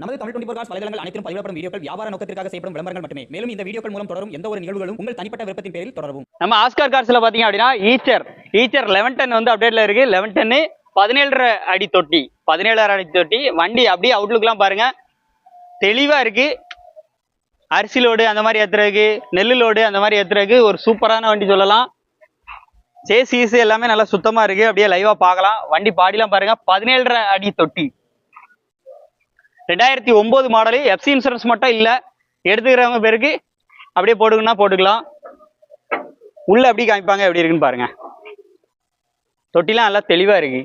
நமது Tamil twenty four cos வலைதளங்கள் அனைத்தும் பதிவிடப்படும் வீடியோக்கள் வியாபார நோக்கத்திற்காக செய்யப்படும் விளம்பரங்கள் மட்டுமே. மேலும் இந்த வீடியோக்கள் மூலம் தொடரும் எந்த ஒரு நிகழ்வுகளும் உங்கள் தனிப்பட்ட விருப்பத்தின் பேரில் தொடரும் நம்ம ஆஸ்கார் கார்ஸ்ல பாத்தீங்க அப்படின்னா ஈச்சர் ஈச்சர் லெவன் டென் வந்து அப்டேட்ல இருக்கு. லெவன் டென்னு பதினேழரை அடி தொட்டி. பதினேழரை அடி தொட்டி. வண்டி அப்படியே அவுட்லுக்லாம் பாருங்க. தெளிவா இருக்கு. அரிசி லோடு அந்த மாதிரி ஏத்துறதுக்கு நெல் லோடு அந்த மாதிரி ஏத்துறதுக்கு ஒரு சூப்பரான வண்டி சொல்லலாம். சேசிஸ் எல்லாமே நல்லா சுத்தமா இருக்கு. அப்படியே லைவா பார்க்கலாம். வண்டி பாடிலாம் பாருங்க. பதினேழரை அடி தொட்டி. ரெண்டாயிரத்தி ஒம்பது மாடலு எஃப்சி இன்சூரன்ஸ் மட்டும் இல்லை. எடுத்துக்கிறவங்க பேருக்கு அப்படியே போட்டுக்கணும்னா போட்டுக்கலாம். உள்ள எப்படி காமிப்பாங்க எப்படி இருக்குன்னு பாருங்க. தொட்டிலாம் நல்லா தெளிவா இருக்கு.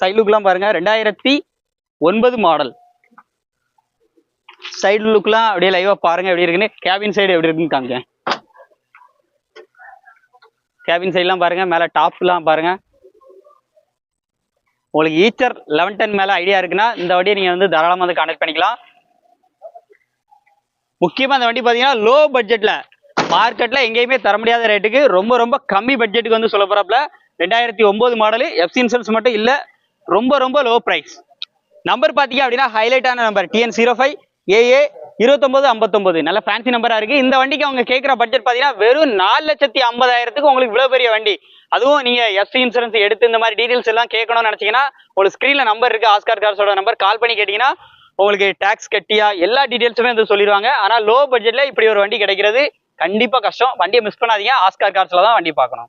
சைடு லுக்லாம் பாருங்க ரெண்டாயிரத்தி ஒன்பது மாடல் சைடு லுக்லாம் அப்படியே லைவா பாருங்க எப்படி இருக்குன்னு. கேபின் சைடு எப்படி இருக்குன்னு காமிங்க. கேபின் சைட்லாம் பாருங்க மேல டாப்லாம் பாருங்க. உங்களுக்கு ஈச்சர் லெவன் டென் மேலே ஐடியா இருக்குன்னா இந்த வண்டியை நீங்கள் வந்து தாராளமாக வந்து கனெக்ட் பண்ணிக்கலாம். முக்கியமாக இந்த வண்டி பார்த்தீங்கன்னா லோ பட்ஜெட்டில் மார்க்கெட்டில் எங்கேயுமே தர முடியாத ரேட்டுக்கு ரொம்ப ரொம்ப கம்மி பட்ஜெட்டுக்கு வந்து சொல்ல போகிறப்பல ரெண்டாயிரத்தி ஒம்பது மாடலு எஃப்சி இன்சூரன்ஸ் மட்டும் இல்லை ரொம்ப ரொம்ப லோ ப்ரைஸ் நம்பர் பார்த்தீங்க அப்படின்னா ஹைலைட்டான number TN zero five AA இருபத்தொம்பது ஐம்பத்தொம்பது நல்ல ஃபேன்சி நம்பரா இருக்குது இந்த வண்டிக்கு அவங்க கேட்குற பட்ஜெட் பார்த்தீங்கன்னா வெறும் நாலு லட்சத்தி ஐம்பதாயிரத்துக்கு உங்களுக்கு இவ்வளோ பெரிய வண்டி. அதுவும் நீங்கள் எஃப்சி இன்சூரன்ஸ் எடுத்து இந்த மாதிரி டீடைல்ஸ் எல்லாம் கேட்கணும்னு நினச்சிங்கன்னா உங்களுக்கு ஸ்க்ரீனில் நம்பர் இருக்குது ஆஸ்கார் கார்ஸோட நம்பர் கால் பண்ணி கேட்டிங்கன்னா உங்களுக்கு டேக்ஸ் கட்டியா எல்லா டீடைல்ஸுமே வந்து சொல்லிடுவாங்க. ஆனால் லோ பட்ஜெட்டில் இப்படி ஒரு வண்டி கிடைக்கிறது கண்டிப்பாக கஷ்டம். வண்டியை மிஸ் பண்ணாதீங்க. ஆஸ்கார் கார்ஸில் தான் வண்டி பார்க்கணும்.